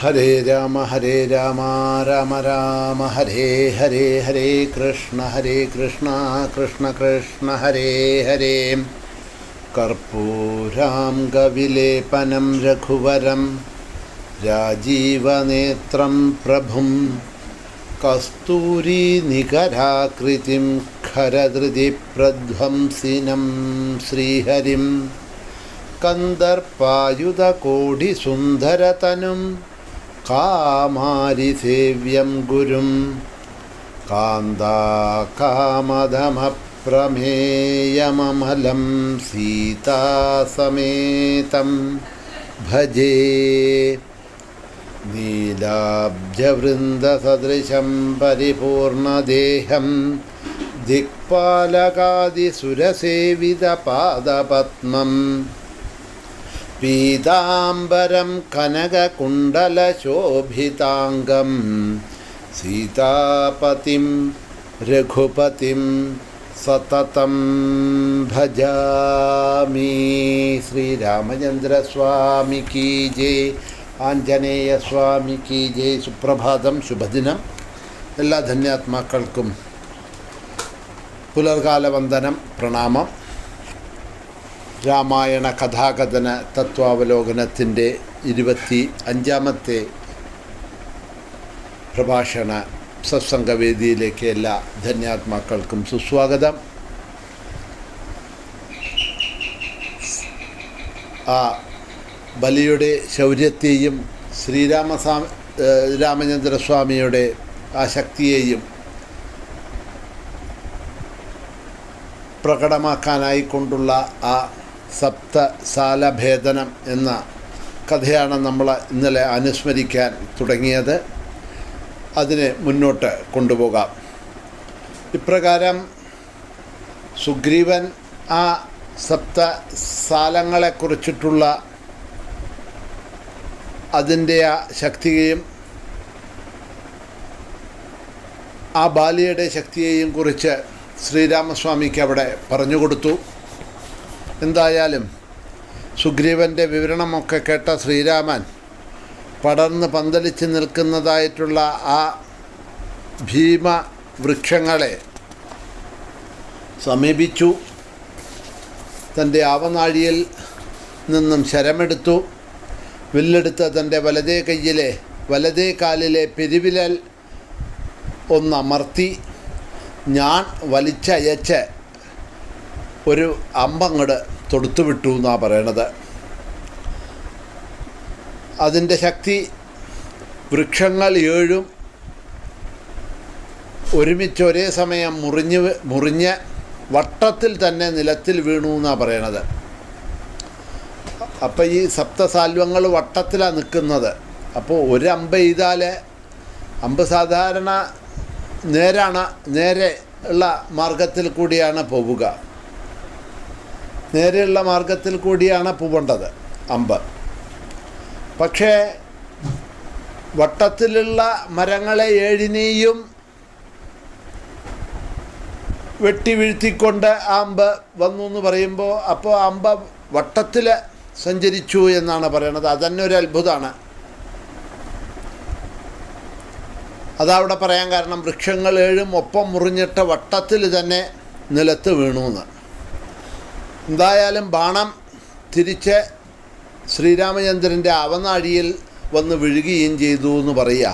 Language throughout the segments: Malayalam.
हरे राम हरे राम राम राम, हरे हरे हरे कृष्ण हरे कृष्ण कृष्ण कृष्ण, हरे हरे। कर्पूराङ्गविलेपनं रघुवरं, राजीवनेत्रं प्रभुं, कस्तूरीनिकराकृतिं खरधृतिप्रध्वंसिनं श्रीहरिं, कन्दर्पायुधकोटिसुन्दरतनुम् കാമാരിസേവ്യം ഗുരും. കാന്താകാമദമപ്രമേയമമലം സീതാസമേതം. ഭജേ നീലാബ്ജവൃന്ദസദൃശം പരിപൂർണദേഹം. ദിക്പാലകാദിസുരസേവിതപാദപത്മം. പീതാംബരം കനകകുണ്ടലശോഭിതാംഗം സീതാപതിം രഘുപതിം സതതം ഭജാമി. ശ്രീരാമചന്ദ്രസ്വാമി കീ ജയ് ആഞ്ജനേയസ്വാമി കീ ജയ് സുപ്രഭാതം ശുഭദിനം. എല്ലാ ധന്യാത്മാക്കൾക്കും പുലർകാല വന്ദനം പ്രണാമം. രാമായണ കഥാകഥന തത്വാവലോകനത്തിന്റെ ഇരുപത്തി അഞ്ചാമത്തെ പ്രഭാഷണ സത്സംഗവേദിയിലേക്ക് എല്ലാ ധന്യാത്മാക്കൾക്കും സുസ്വാഗതം. ആ ബലിയുടെ ശൗര്യത്തെയും ശ്രീരാമസ്വാമി രാമചന്ദ്രസ്വാമിയുടെ ആ ശക്തിയെയും പ്രകടമാക്കാനായിക്കൊണ്ടുള്ള ആ സപ്തസാലഭേദനം എന്ന കഥയാണ് നമ്മൾ ഇന്നലെ അനുസ്മരിക്കാൻ തുടങ്ങിയത്. അതിനെ മുന്നോട്ട് കൊണ്ടുപോകാം. ഇപ്രകാരം സുഗ്രീവൻ ആ സപ്തസാലങ്ങളെക്കുറിച്ചിട്ടുള്ള അതിന്റെ ആ ശക്തിയെയും ആ ബാലിയുടെ ശക്തിയെയും കുറിച്ച് ശ്രീരാമസ്വാമിക്ക് അവിടെ പറഞ്ഞു കൊടുത്തു. എന്തായാലും സുഗ്രീവന്റെ വിവരണമൊക്കെ കേട്ട ശ്രീരാമൻ പടർന്ന് പന്തലിച്ച് നിൽക്കുന്നതായിട്ടുള്ള ആ ഭീമ വൃക്ഷങ്ങളെ സമീപിച്ചു. തന്റെ ആവനാഴിയിൽ നിന്നും ശരമെടുത്തു. വില്ലെടുത്ത് തന്റെ വലതേ കയ്യിലെ വലതേ കാലിലെ പെരുവിരൽ ഒന്നമർത്തി. ഞാൻ വലിച്ചയച്ച് ഒരു അമ്പങ്ങട് തൊടുത്തു വിട്ടു എന്നാണ് പറയണത്. അതിന്റെ ശക്തി വൃക്ഷങ്ങൾ ഏഴും ഒരുമിച്ച് ഒരേ സമയം മുറിഞ്ഞ് മുറിഞ്ഞ് വട്ടത്തിൽ തന്നെ നിലത്തിൽ വീണു എന്നാണ് പറയണത്. അപ്പോൾ ഈ സപ്തസാൽവങ്ങൾ വട്ടത്തിലാണ് നിൽക്കുന്നത്. അപ്പോൾ ഒരു അമ്പ് ചെയ്താൽ അമ്പ് സാധാരണ നേരാണ് നേരെ ഉള്ള മാർഗത്തിൽ കൂടിയാണ് പോവുക. നേരെയുള്ള മാർഗത്തിൽ കൂടിയാണ് പോവേണ്ടത് അമ്പ് പക്ഷേ വട്ടത്തിലുള്ള മരങ്ങളെ ഏഴിനെയും വെട്ടി വീഴ്ത്തിക്കൊണ്ട് ആ അമ്പ് വന്നു എന്ന് പറയുമ്പോൾ അപ്പോൾ അമ്പ വട്ടത്തിൽ സഞ്ചരിച്ചു എന്നാണ് പറയണത്. അതന്നെ ഒരു അത്ഭുതമാണ്. അതവിടെ പറയാൻ കാരണം വൃക്ഷങ്ങൾ ഏഴും ഒപ്പം മുറിഞ്ഞിട്ട് വട്ടത്തിൽ തന്നെ നിലത്ത് വീണു എന്ന്. എന്തായാലും ബാണം തിരിച്ച് ശ്രീരാമചന്ദ്രന്റെ അവനാഴിയിൽ വന്ന് വിഴുകുകയും ചെയ്തു എന്ന് പറയുക.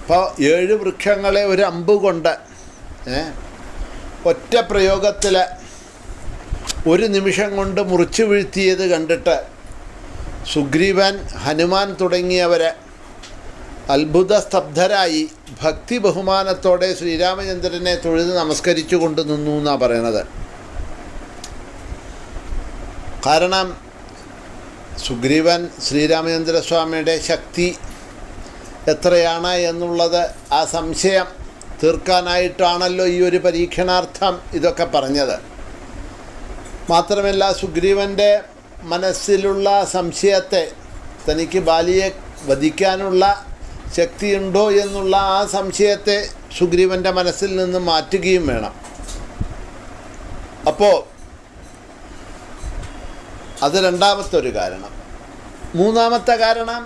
അപ്പോൾ ഏഴ് വൃക്ഷങ്ങളെ ഒരു അമ്പ് കൊണ്ട് ഒറ്റ പ്രയോഗത്തിൽ ഒരു നിമിഷം കൊണ്ട് മുറിച്ചു വീഴ്ത്തിയത് കണ്ടിട്ട് സുഗ്രീവൻ ഹനുമാൻ തുടങ്ങിയവരെ അത്ഭുത സ്തബ്ധരായി ഭക്തി ബഹുമാനത്തോടെ ശ്രീരാമചന്ദ്രനെ തൊഴുത് നമസ്കരിച്ചു കൊണ്ട് നിന്നു എന്നാണ് പറയണത്. കാരണം സുഗ്രീവൻ ശ്രീരാമചന്ദ്രസ്വാമിയുടെ ശക്തി എത്രയാണ് എന്നുള്ളത് ആ സംശയം തീർക്കാനായിട്ടാണല്ലോ ഈ ഒരു പരീക്ഷണാർത്ഥം ഇതൊക്കെ പറഞ്ഞത്. മാത്രമല്ല സുഗ്രീവന്റെ മനസ്സിലുള്ള സംശയത്തെ തനിക്ക് ബാലിയെ വധിക്കാനുള്ള ശക്തിയുണ്ടോ എന്നുള്ള ആ സംശയത്തെ സുഗ്രീവന്റെ മനസ്സിൽ നിന്ന് മാറ്റുകയും വേണം. അപ്പോൾ അത് രണ്ടാമത്തെ ഒരു കാരണം. മൂന്നാമത്തെ കാരണം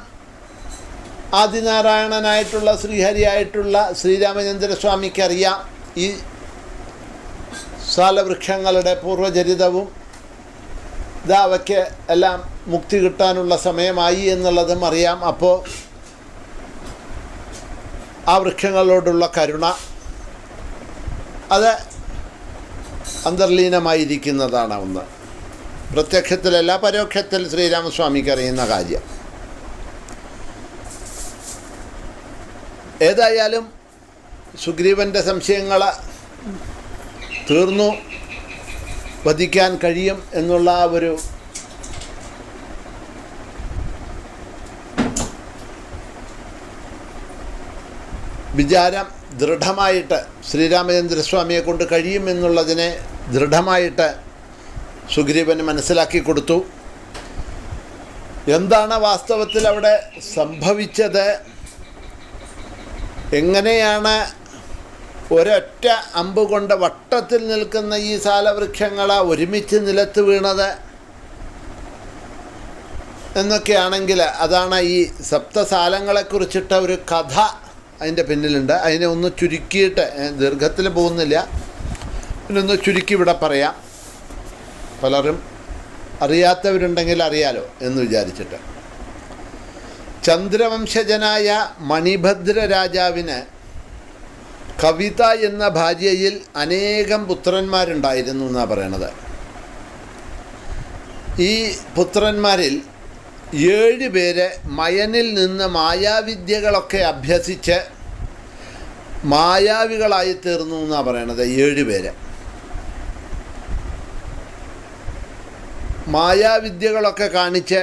ആദിനാരായണനായിട്ടുള്ള ശ്രീഹരിയായിട്ടുള്ള ശ്രീരാമചന്ദ്രസ്വാമിക്കറിയാം ഈ സാലവൃക്ഷങ്ങളുടെ പൂർവചരിതവും ഇതാവയ്ക്ക് എല്ലാം മുക്തി കിട്ടാനുള്ള സമയമായി എന്നുള്ളതും അറിയാം. അപ്പോൾ ആ വൃക്ഷങ്ങളോടുള്ള കരുണ അത് അന്തർലീനമായിരിക്കുന്നതാണ് ഒന്ന്. പ്രത്യക്ഷത്തിലല്ല പരോക്ഷത്തിൽ ശ്രീരാമസ്വാമിക്ക് അറിയുന്ന കാര്യം. ഏതായാലും സുഗ്രീവന്റെ സംശയങ്ങൾ തീർന്നു. വധിക്കാൻ കഴിയും എന്നുള്ള ഒരു വിചാരം ദൃഢമായിട്ട് ശ്രീരാമചന്ദ്രസ്വാമിയെ കൊണ്ട് കഴിയുമെന്നുള്ളതിനെ ദൃഢമായിട്ട് സുഗ്രീവന് മനസ്സിലാക്കി കൊടുത്തു. എന്താണ് വാസ്തവത്തിൽ അവിടെ സംഭവിച്ചത്? എങ്ങനെയാണ് ഒരൊറ്റ അമ്പ് കൊണ്ട് വട്ടത്തിൽ നിൽക്കുന്ന ഈ സാലവൃക്ഷങ്ങൾ ഒരുമിച്ച് നിലത്ത് വീണത്? എന്നൊക്കെയാണെങ്കിൽ അതാണ് ഈ സപ്തസാലങ്ങളെക്കുറിച്ചിട്ട ഒരു കഥ അതിന്റെ പിന്നിലുണ്ട്. അതിനെ ഒന്ന് ചുരുക്കിയിട്ട് ദീർഘത്തിൽ പോകുന്നില്ല. ഇതിനൊന്ന് ചുരുക്കി ഇവിടെ പറയാം. പലരും അറിയാത്തവരുണ്ടെങ്കിൽ അറിയാലോ എന്ന് വിചാരിച്ചിട്ട്. ചന്ദ്രവംശജനായ മണിഭദ്ര രാജാവിന് കവിത എന്ന ഭാര്യയിൽ അനേകം പുത്രന്മാരുണ്ടായിരുന്നു എന്നാണ് പറയണത്. ഈ പുത്രന്മാരിൽ ഏഴ് പേര് മയനിൽ നിന്ന് മായാവിദ്യകളൊക്കെ അഭ്യസിച്ച് മായാവികളായി തീർന്നു എന്നാണ് പറയണത് ഏഴ് പേര്. മായാവിദ്യകളൊക്കെ കാണിച്ച്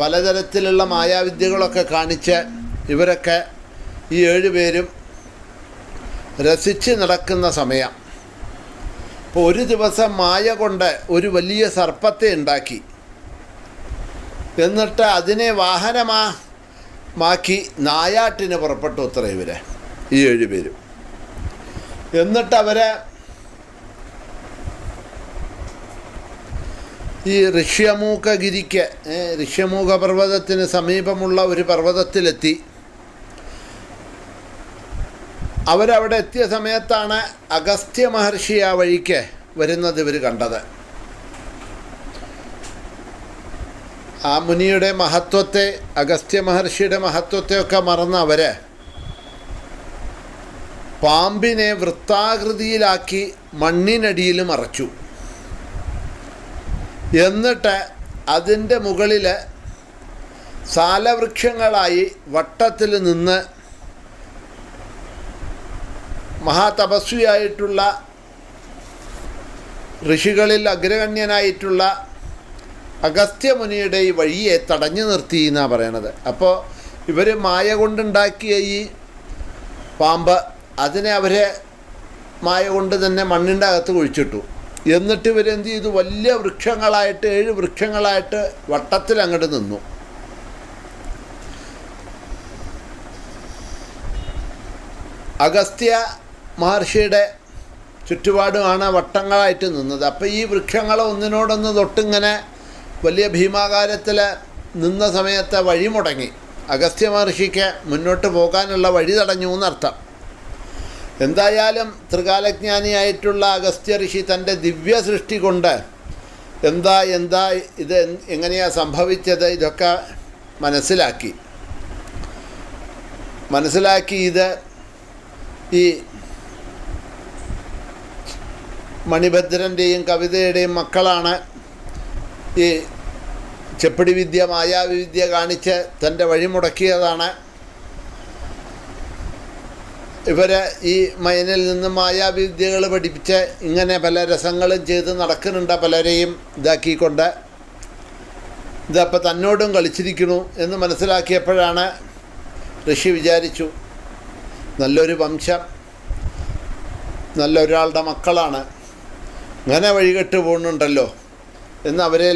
പലതരത്തിലുള്ള മായാവിദ്യകളൊക്കെ കാണിച്ച് ഇവരൊക്കെ ഈ ഏഴുപേരും രസിച്ച് നടക്കുന്ന സമയം. അപ്പോൾ ഒരു ദിവസം മായ കൊണ്ട് ഒരു വലിയ സർപ്പത്തെ ഉണ്ടാക്കി. എന്നിട്ട് അതിനെ വാഹനമാ മാക്കി നായാട്ടിന് പുറപ്പെട്ടു ഉത്തര ഇവരെ ഈ ഏഴുപേരും എന്നിട്ട് അവരെ ഈ ഋഷ്യമൂഖഗിരിക്ക് ഋഷ്യമൂക പർവതത്തിന് സമീപമുള്ള ഒരു പർവതത്തിലെത്തി. അവരവിടെ എത്തിയ സമയത്താണ് അഗസ്ത്യ മഹർഷി ആ വഴിക്ക് വരുന്നത് ഇവർ കണ്ടത്. ആ മുനിയുടെ മഹത്വത്തെ അഗസ്ത്യ മഹർഷിയുടെ മഹത്വത്തെയൊക്കെ മറന്ന് അവർ പാമ്പിനെ വൃത്താകൃതിയിലാക്കി മണ്ണിനടിയിൽ മറച്ചു. എന്നിട്ട് അതിന്റെ മുകളിൽ സാലവൃക്ഷങ്ങളായി വട്ടത്തിൽ നിന്ന് മഹാതപസ്വിയായിട്ടുള്ള ഋഷികളിൽ അഗ്രഗണ്യനായിട്ടുള്ള അഗസ്ത്യമുനിയുടെ ഈ വഴിയെ തടഞ്ഞു നിർത്തി എന്നാണ് പറയണത്. അപ്പോൾ ഇവർ മായ കൊണ്ടുണ്ടാക്കിയ ഈ പാമ്പ് അതിനെ അവരെ മായ കൊണ്ട് തന്നെ മണ്ണിന്റെ അകത്ത് കുഴിച്ചിട്ടു. എന്നിട്ട് ഇവരെന്ത് ചെയ്തു? വലിയ വൃക്ഷങ്ങളായിട്ട് ഏഴ് വൃക്ഷങ്ങളായിട്ട് വട്ടത്തിൽ അങ്ങോട്ട് നിന്നു. അഗസ്ത്യ മഹർഷിയുടെ ചുറ്റുപാടുമാണ് വട്ടങ്ങളായിട്ട് നിന്നത്. അപ്പോൾ ഈ വൃക്ഷങ്ങൾ ഒന്നിനോടൊന്ന് തൊട്ടിങ്ങനെ വലിയ ഭീമാകാരത്തിൽ നിന്ന സമയത്തെ വഴി മുടങ്ങി. അഗസ്ത്യ മഹർഷിക്ക് മുന്നോട്ട് പോകാനുള്ള വഴി തടഞ്ഞു എന്നർത്ഥം. എന്തായാലും ത്രികാലജ്ഞാനിയായിട്ടുള്ള അഗസ്ത്യ ഋഷി തന്റെ ദിവ്യ സൃഷ്ടി കൊണ്ട് എന്താ എന്താ ഇത് എങ്ങനെയാണ് സംഭവിച്ചത് ഇതൊക്കെ മനസ്സിലാക്കി. മനസ്സിലാക്കി ഇത് ഈ മണിഭദ്രന്റെയും കവിതയുടെയും മക്കളാണ് ഈ ചെപ്പിടി വിദ്യ മായാവിദ്യ കാണിച്ച് തന്റെ വഴി ഇവർ ഈ മൈനിൽ നിന്ന് മായാവിദ്യകൾ പഠിപ്പിച്ച് ഇങ്ങനെ പല രസങ്ങളും ചെയ്ത് നടക്കുന്നുണ്ട് പലരെയും ഇതാക്കിക്കൊണ്ട്. ഇതപ്പോൾ തന്നോടും കളിച്ചിരിക്കുന്നു എന്ന് മനസ്സിലാക്കിയപ്പോഴാണ് ഋഷി വിചാരിച്ചു നല്ലൊരു വംശം നല്ലൊരാളുടെ മക്കളാണ് ഇങ്ങനെ വഴികെട്ട് പോകുന്നുണ്ടല്ലോ എന്ന് അവരെ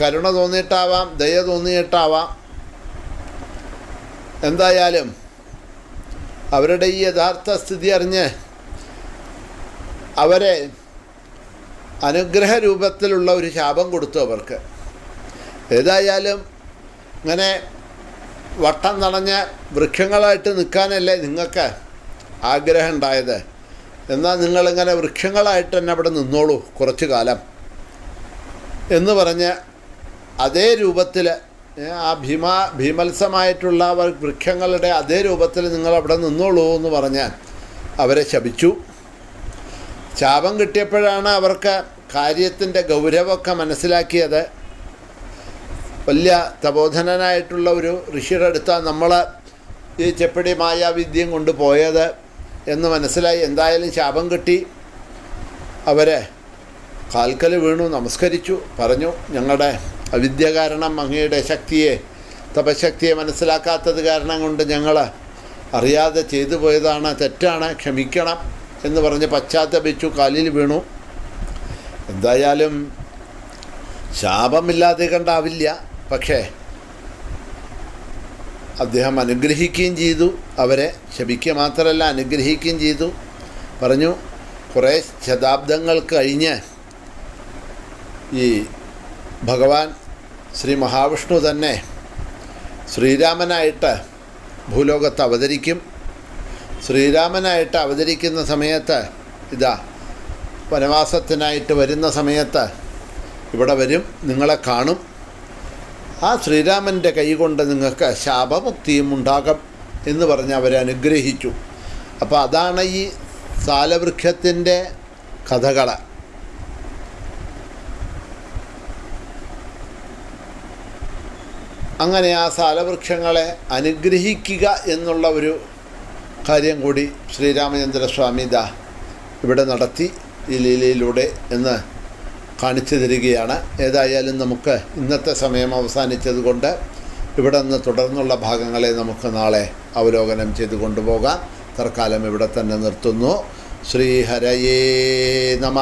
കരുണ തോന്നിയിട്ടാവാം ദയ തോന്നിയിട്ടാവാം. എന്തായാലും അവരുടെ ഈ യഥാർത്ഥ സ്ഥിതി അറിഞ്ഞ് അവരെ അനുഗ്രഹ രൂപത്തിലുള്ള ഒരു ശാപം കൊടുത്തു അവർക്ക്. ഏതായാലും ഇങ്ങനെ വട്ടം തടഞ്ഞ വൃക്ഷങ്ങളായിട്ട് നിൽക്കാനല്ലേ നിങ്ങൾക്ക് ആഗ്രഹം ഉണ്ടായത്. എന്നാൽ നിങ്ങളിങ്ങനെ വൃക്ഷങ്ങളായിട്ട് തന്നെ അവിടെ നിന്നോളൂ കുറച്ചു കാലം എന്ന് പറഞ്ഞ് അതേ രൂപത്തിൽ ആ ഭീമ ഭീമത്സമായിട്ടുള്ള വൃക്ഷങ്ങളുടെ അതേ രൂപത്തിൽ നിങ്ങൾ അവിടെ നിന്നോളൂ എന്ന് പറഞ്ഞാൽ അവരെ ശപിച്ചു. ശാപം കിട്ടിയപ്പോഴാണ് അവർക്ക് കാര്യത്തിന്റെ ഗൗരവമൊക്കെ മനസ്സിലാക്കിയത്. വലിയ തപോധനനായിട്ടുള്ള ഒരു ഋഷിയുടെ അടുത്താണ് നമ്മൾ ഈ ചെപ്പടി മായാവിദ്യം കൊണ്ട് പോയത് എന്ന് മനസ്സിലായി. എന്തായാലും ശാപം കിട്ടി. അവരെ കാൽക്കൽ വീണു നമസ്കരിച്ചു പറഞ്ഞു ഞങ്ങളുടെ അവിദ്യ കാരണം അങ്ങയുടെ ശക്തിയെ തപശക്തിയെ മനസ്സിലാക്കാത്തത് കാരണം കൊണ്ട് ഞങ്ങൾ അറിയാതെ ചെയ്തു പോയതാണ്. തെറ്റാണ് ക്ഷമിക്കണം എന്ന് പറഞ്ഞ് പശ്ചാത്തപിച്ചു കാലിൽ വീണു. എന്തായാലും ശാപമില്ലാതെ കണ്ടാവില്ല. പക്ഷേ അദ്ദേഹം അനുഗ്രഹിക്കുകയും ചെയ്തു. അവരെ ശപിക്കുക മാത്രമല്ല അനുഗ്രഹിക്കുകയും ചെയ്തു. പറഞ്ഞു കുറേ ശതാബ്ദങ്ങൾ കഴിഞ്ഞ് ഈ ഭഗവാൻ ശ്രീ മഹാവിഷ്ണു തന്നെ ശ്രീരാമനായിട്ട് ഭൂലോകത്ത് അവതരിക്കും. ശ്രീരാമനായിട്ട് അവതരിക്കുന്ന സമയത്ത് ഇതാ വനവാസത്തിനായിട്ട് വരുന്ന സമയത്ത് ഇവിടെ വരും നിങ്ങളെ കാണും. ആ ശ്രീരാമന്റെ കൈകൊണ്ട് നിങ്ങൾക്ക് ശാപമുക്തിയും ഉണ്ടാകും എന്ന് പറഞ്ഞ് അവരെ അനുഗ്രഹിച്ചു. അപ്പോൾ അതാണ് ഈ സാലവൃക്ഷത്തിന്റെ കഥകൾ അങ്ങനെ ആ സാലവൃക്ഷങ്ങളെ അനുഗ്രഹിക്കുക എന്നുള്ള ഒരു കാര്യം കൂടി ശ്രീരാമചന്ദ്ര സ്വാമി ദാ ഇവിടെ നടത്തി ഈ ലീലയിലൂടെ എന്ന് കാണിച്ചു തരികയാണ്. ഏതായാലും നമുക്ക് ഇന്നത്തെ സമയം അവസാനിച്ചതുകൊണ്ട് ഇവിടെ നിന്ന് തുടർന്നുള്ള ഭാഗങ്ങളെ നമുക്ക് നാളെ അവലോകനം ചെയ്തു കൊണ്ടുപോകാം. തൽക്കാലം ഇവിടെ തന്നെ നിർത്തുന്നു. ശ്രീഹരയേ നമ.